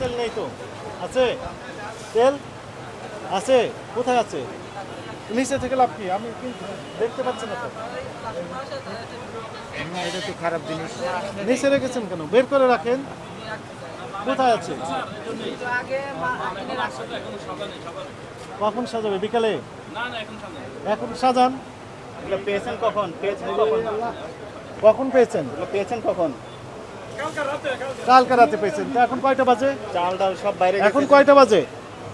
তেল নেই তো? আছে? তেল? আছে? কোথায় আছে? নিচে থেকে লাভ কি? আমি দেখতে পাচ্ছি না এটা তো খারাপ জিনিস। নিচে রেখেছেন কেন? বের করে রাখেন। কোথায় আছে? কখন সাজাবে? বিকালে? এখন সাজান পেয়েছেন কখন? পেয়েছেন কখন? কখন পেয়েছেন? পেয়েছেন কখন? কালকে রাতে পেয়েছেন। তো এখন কয়টা বাজে? চাল ডাল সব বাইরে এখন কয়টা বাজে?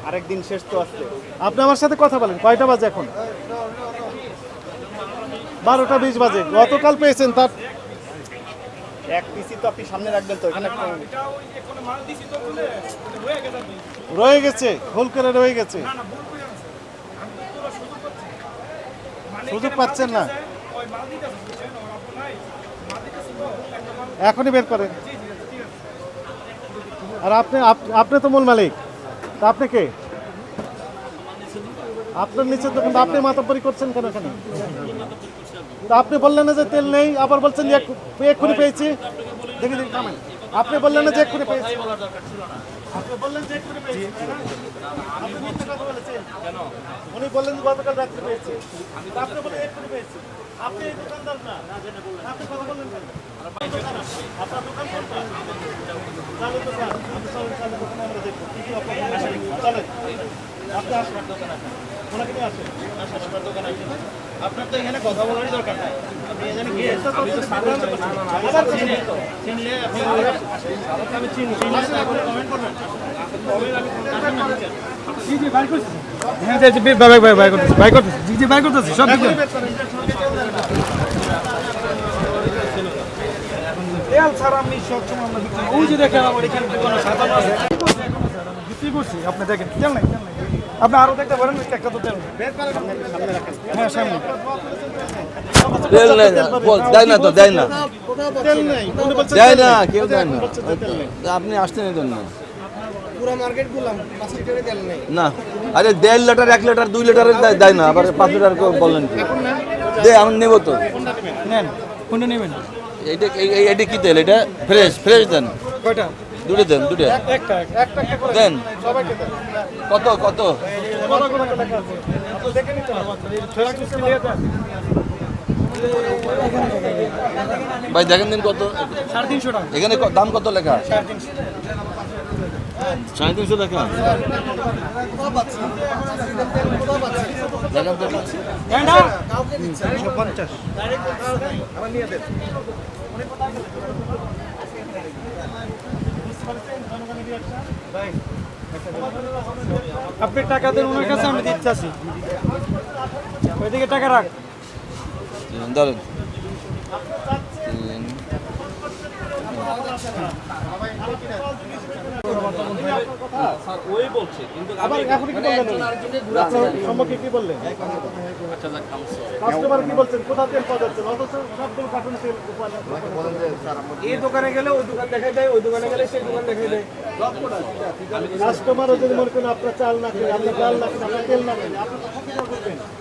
আরেকদিন শেষ তো আসছে আপনি আমার সাথে কথা বলেন কয়টা বাজে এখন? বারোটা বিশ বাজে। গতকাল পেয়েছেন তার। এক পিসি তো আপনি সামনে রাখবেন তো এখানে রয়ে গেছে ভুল করে রয়ে গেছে। সুযোগ পাচ্ছেন না। এখনই বের করেন। আর আপনি আপনি তো মূল মালিক। তা আপনি কে? আপনার নিচে তো কিন্তু আপনি মাতাপরি করছেন কেন এখানে? তা আপনি বললেন না যে তেল নেই, আবার বলছেন এক্ষুনি পেয়েছি। দেখি দেখি। আপনি বললেন না যে এক্ষুনি পেয়েছি। আপনি বললেন যে এক্ষুনি পেয়েছি? আপনি মিথ্যা কথা বলেছেন। উনি বললেন গতকাল রাত্রে পেয়েছি। তা আপনি বলেন এক্ষুনি পেয়েছি। আপনি দোকানদার না। আপনি কথা বললেন কেন? আপনার দোকান চালু দোকান চালু দোকানে আমরা দেখব। কি কি অপরাধ চলেন। আপনি আসবেন দোকানে ওনাকে নিয়ে আসেন। আসেন দোকানে আসেন। আপনার তো এখানে কথা বলারই দরকার নাই। আপনি এখানে গিয়ে এটা তো সাধারণ চিনি। চিনলে আপনি আমি চিনি। কমেন্ট করবেন। হ্যাঁ আমি সবসময় আমরা বিক্রি করি। ওই যে দেখেন আমার এখানে দোকানে আছে। করছি আপনি দেখেন তেল নাই তেল নাই। আপনি আরও দেখতে পারেন একটা তো তেল হ্যাঁ সামনে। তেল নেই না বল, দেয় না তো দেয় না। তেল নেই উনি বলছেন দেয় না কেউ দেয় না। নেই। আপনি আসতেন এই জন্য। পুরো মার্কেট বললাম পাঁচ লিটারে তেল নেই। না আরে দেড় লিটার এক লিটার দুই লিটারের দেয়- দেয় না আবার পাঁচ লিটার বললেন দে আমি নেব তো। নেন কোনটা নেবেন? এইটা এই- এই- কি তেল? এটা ফ্রেশ ফ্রেশ দেন। কয়টা? দুটো দেন দুটো। দেন। কত কত? ভাই, দেখেন দিন কত। এখানে দাম কত লেখা? সাড়ে তিনশো লেখা। না আপনি টাকা দেন ওনার কাছে আমি দিতে আসি ওইদিকে টাকা রাখ। এই দোকানে গেলে ওই দোকান দেখাই দেয় ওই দোকানে গেলে সেই দোকান কাস্টমারও যদি মনে করেন আপনার চাল না খেয়ে আপনার ডাল না আপনার তেল না আপনার